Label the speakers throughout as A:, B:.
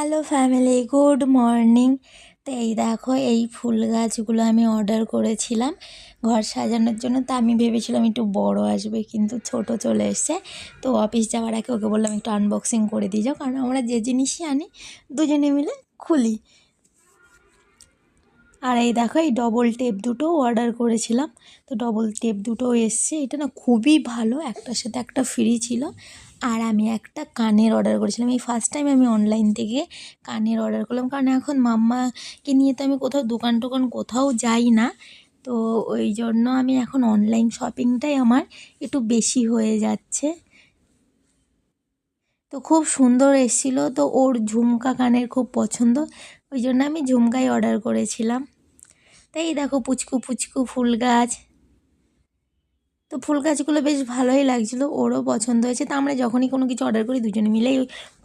A: Hello family good morning তো এই দেখো, এই ফুল গাছগুলো আমি অর্ডার করেছিলাম ঘর সাজানোর জন্য। তো আমি ভেবেছিলাম একটু বড় আসবে, কিন্তু ছোট চলে এসছে। তো অফিস যাওয়ার আগে ওকে বললাম, একটু আনবক্সিং করে দিয়ে যাও, কারণ আমরা যে জিনিসই আনি, দুজনে মিলে খুলি। আর এই দেখো, এই ডবল টেপ দুটো অর্ডার করেছিলাম। তো ডবল টেপ দুটো এসছে। এটা না খুবই ভালো, একটার সাথে একটা ফ্রি ছিল। আর আমি একটা কানের অর্ডার করেছিলাম। এই ফার্স্ট টাইম আমি অনলাইন থেকে কানের অর্ডার করলাম। কারণ এখন মাম্মাকে নিয়ে তো আমি কোথাও দোকান টোকান কোথাও যাই না। তো ওই জন্য আমি এখন অনলাইন শপিংটাই আমার একটু বেশি হয়ে যাচ্ছে। তো খুব সুন্দর এসেছিল। তো ওর ঝুমকা কানের খুব পছন্দ। ওই জন্য আমি ঝুমকাই অর্ডার করেছিলাম। তাই দেখো পুচকু পুচকু ফুল গাছ। তো ফুল গাছগুলো বেশ ভালোই লাগছিল, ওরও পছন্দ হয়েছে। তো আমরা যখনই কোনো কিছু অর্ডার করি, দুজনে মিলেই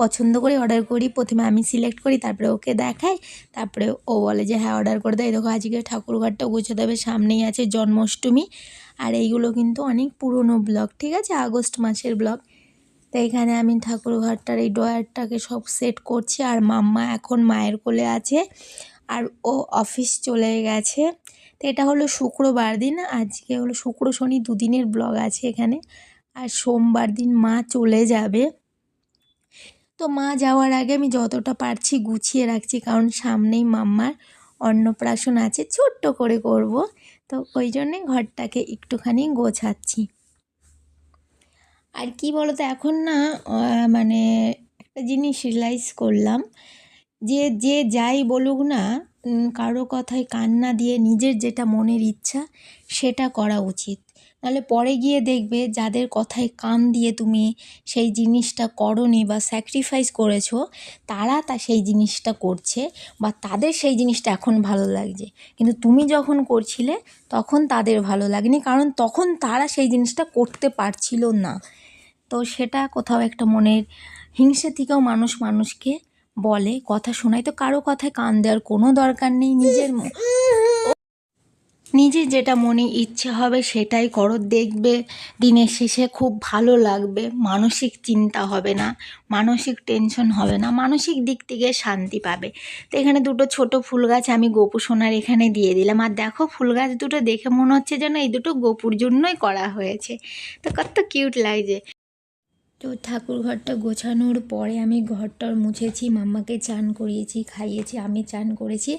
A: পছন্দ করে অর্ডার করি। প্রথমে আমি সিলেক্ট করি, তারপরে ওকে দেখাই, তারপরে ও বলে যে হ্যাঁ অর্ডার করে দেয় দেখো, আজকে ঠাকুরঘরটা গুছোতে হবে, সামনেই আছে জন্মাষ্টমী। আর এইগুলো কিন্তু অনেক পুরনো ব্লগ ঠিক আছে? আগস্ট মাসের ব্লগ তো এখানে আমি ঠাকুরঘরটার এই ডয়ারটাকে সব সেট করছি, আর মাম্মা এখন মায়ের কোলে আছে। আর ও অফিস চলে গেছে। তো এটা হলো শুক্রবার দিন, আজকে হলো শুক্র শনি দুদিনের ব্লগ আছে এখানে, আর সোমবার দিন মা চলে যাবে। তো মা যাওয়ার আগে আমি যতটা পারছি গুছিয়ে রাখছি, কারণ সামনেই মাম্মার অন্নপ্রাশন আছে, ছোট্ট করে করব। তো ওই জন্যে ঘরটাকে একটুখানি গোছাচ্ছি। আর কি বলতো, এখন না মানে একটা জিনিস রিয়েলাইজ করলাম, যে যে যাই বলুক না কারও কথায় কান না দিয়ে নিজের যেটা মনের ইচ্ছা সেটা করা উচিত। নাহলে পরে গিয়ে দেখবে যাদের কথায় কান দিয়ে তুমি সেই জিনিসটা করনি বা স্যাক্রিফাইস করেছ, তারা তা সেই জিনিসটা করছে বা তাদের সেই জিনিসটা এখন ভালো লাগছে। কিন্তু তুমি যখন করছিলে, তখন তাদের ভালো লাগেনি, কারণ তখন তারা সেই জিনিসটা করতে পারছিল না। তো সেটা কোথাও একটা মনের হিংসে থেকেও মানুষ মানুষকে বলে, কথা শোনায় তো কারও কথায় কান দেওয়ার কোনো দরকার নেই, নিজের নিজের যেটা মনে ইচ্ছে হবে সেটাই করো, দেখবে দিনের শেষে খুব ভালো লাগবে, মানসিক চিন্তা হবে না, মানসিক টেনশন হবে না, মানসিক দিক থেকে শান্তি পাবে। তো এখানে দুটো ছোট ফুল গাছ আমি গোপু সোনার এখানে দিয়ে দিলাম, আর দেখো ফুল গাছ দুটো দেখে মনে হচ্ছে যেন এই দুটো গোপুর জন্যই করা হয়েছে। তো কত কিউট লাগছে। তো ঠাকুর ঘরটা গোছানোর পরে আমি ঘরটার মুছেছি, মাম্মাকে চান করিয়েছি, খাইয়েছি, আমি চান করেছি।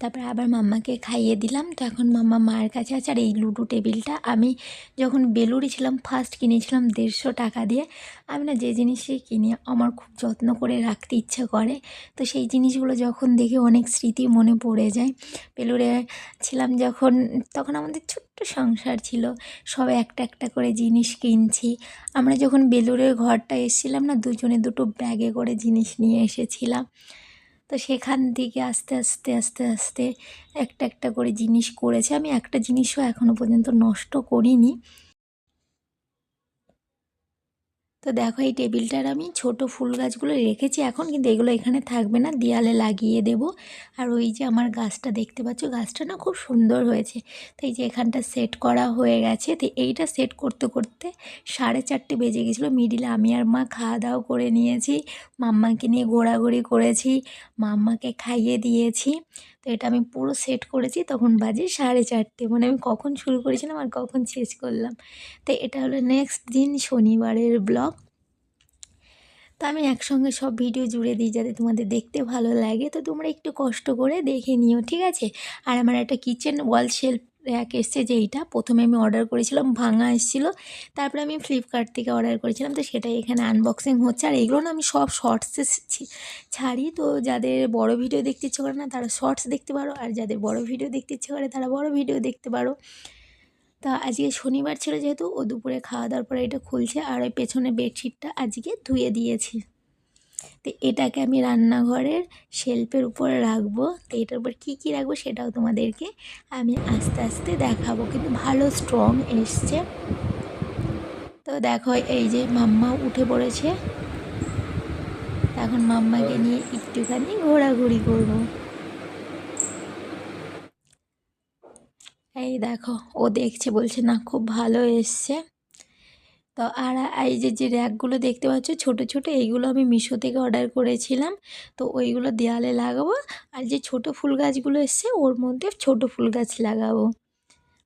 A: তারপরে আবার মাম্মাকে খাইয়ে দিলাম। তো এখন মাম্মা মায়ের কাছে আছে। আর এই লুডো টেবিলটা আমি যখন বেলুড়ি ছিলাম ফার্স্ট কিনেছিলাম দেড়শো টাকা দিয়ে। আমি না যে জিনিসই কিনি, আমার খুব যত্ন করে রাখতে ইচ্ছে করে। তো সেই জিনিসগুলো যখন দেখি অনেক স্মৃতি মনে পড়ে যায়। বেলুড়ে ছিলাম যখন, তখন আমাদের ছোট্ট সংসার ছিল। সব একটা একটা করে জিনিস কিনছি। আমরা যখন বেলুরের ঘরটা এসেছিলাম না, দুজনে দুটো ব্যাগে করে জিনিস নিয়ে এসেছিলাম। তো সেখান থেকে আস্তে আস্তে আস্তে আস্তে একটা একটা করে জিনিস করেছে। আমি একটা জিনিসও এখনও পর্যন্ত নষ্ট করিনি। তো দেখো এই টেবিলটার আমি ছোট ফুল গাছগুলো রেখেছি এখন, কিন্তু এগুলো এখানে থাকবে না, দেয়ালে লাগিয়ে দেব। আর ওই যে আমার গাছটা দেখতে পাচ্ছ, গাছটা না খুব সুন্দর হয়েছে। তো এই যে এখানটা সেট করা হয়ে গেছে। তো এইটা সেট করতে করতে সাড়ে চারটে বেজে গেছিল। মিডিলে আমি আর মা খাওয়া দাওয়া করে নিয়েছি। মাম্মাকে নিয়ে ঘোরাঘুরি করেছি। মাম্মাকে খাইয়ে দিয়েছি। তো এটা আমি পুরো সেট করেছি। তখন বাজে সাড়ে চারটে। মানে আমি কখন শুরু করেছিলাম আর কখন শেষ করলাম। তো এটা হলো নেক্সট দিন শনিবারের ব্লগ তো আমি একসঙ্গে সব ভিডিও জুড়ে দিই যাতে তোমাদের দেখতে ভালো লাগে। তো তোমরা একটু কষ্ট করে দেখে নিও, ঠিক আছে? আর আমার একটা কিচেন ওয়াল শেলফ র্যাক এসছে যে এইটা। প্রথমে আমি অর্ডার করেছিলাম, ভাঙা এসেছিল। তারপরে আমি ফ্লিপকার্ট থেকে অর্ডার করেছিলাম, তো সেটাই এখানে আনবক্সিং হচ্ছে। আর এগুলো না আমি সব শর্টসে ছাড়ি। তো যাদের বড় ভিডিও দেখতে ইচ্ছে করে না, তারা শর্টস দেখতে পারো। আর যাদের বড় ভিডিও দেখতে ইচ্ছে করে, তারা বড় ভিডিও দেখতে পারো। তা আজকে শনিবার ছিল যেহেতু, ও দুপুরে খাওয়া দাওয়ার পরে এটা খুলছে আর ওই পেছনে বেডশিটটা আজকে ধুয়ে দিয়েছি। তো এটাকে আমি রান্নাঘরের শেল্পের উপরে রাখব। তো এটার উপর কী কী রাখব সেটাও তোমাদেরকে আমি আস্তে আস্তে দেখাবো। কিন্তু ভালো স্ট্রং এসছে। তো দেখো, এই যে মাম্মা উঠে পড়েছে। এখন মাম্মাকে নিয়ে একটুখানি ঘোরাঘুরি করব। এই দেখো ও দেখছে বলছে না খুব ভালো এসছে। তো আর এই যে যে র্যাকগুলো দেখতে পাচ্ছ ছোট ছোট এইগুলো আমি মিশো থেকে অর্ডার করেছিলাম। তো ওইগুলো দেয়ালে লাগাবো আর যে ছোট ফুল গাছগুলো এসছে ওর মধ্যে ছোট ফুল গাছ লাগাবো।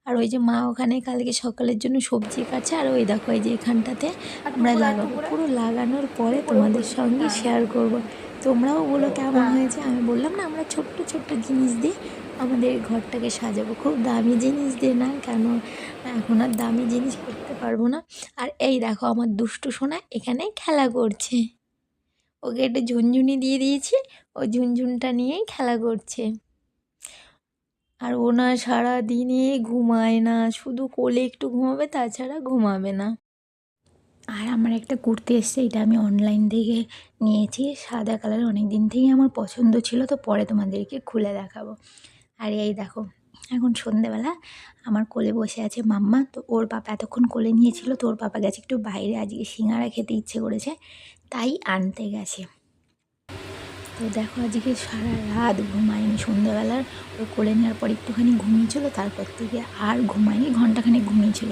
A: আর ওই যে মা ওখানে কালকে সকালের জন্য সবজি কাটছে আর ওই দেখো এই যে এখানটাতে আমরা লাগাবো। পুরো লাগানোর পরে তোমাদের সঙ্গে শেয়ার করব। তোমরাও বলো কেমন হয়েছে? আমি বললাম না আমরা ছোট্ট ছোট্ট জিনিস দিয়ে আমাদের ঘরটাকে সাজাবো। খুব দামি জিনিস দিয়ে না, কেন? এখন আর দামি জিনিস করতে পারব না। আর এই দেখো, আমার দুষ্টু সোনা এখানে খেলা করছে। ওকে একটা ঝুনঝুনি দিয়ে দিয়েছি, ও ঝুনঝুনটা নিয়েই খেলা করছে। আর ও না সারাদিনে ঘুমায় না, শুধু কোলে একটু ঘুমাবে, তাছাড়া ঘুমাবে না। আর আমার একটা কুর্তি এসছে, এটা আমি অনলাইন থেকে নিয়েছি, সাদা কালার অনেক দিন থেকেই আমার পছন্দ ছিল, তো পরে তোমাদেরকে খুলে দেখাবো। আর এই দেখো, এখন সন্ধেবেলা আমার কোলে বসে আছে মাম্মা। তো ওর পাপা এতক্ষণ কোলে নিয়েছিল, তো ওর পাপা গেছে একটু বাইরে। আজকে সিঙ্গারা খেতে ইচ্ছে করেছে, তাই আনতে গেছে। তো দেখো, আজকে সারা রাত ঘুমায়নি সন্ধ্যাবেলার ওর কোলে নেওয়ার পর একটুখানি ঘুমিয়েছিল, তারপর থেকে আর ঘুমায়নি ঘন্টাখানে ঘুমিয়েছিল।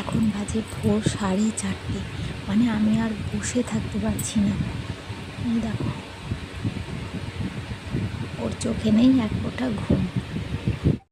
A: এখন বাজে ভোর সাড়ে চারটে। মানে আমি আর বসে থাকতে পারছি না। দেখো। ওর চোখে নেই এক ফোঁটা ঘুম।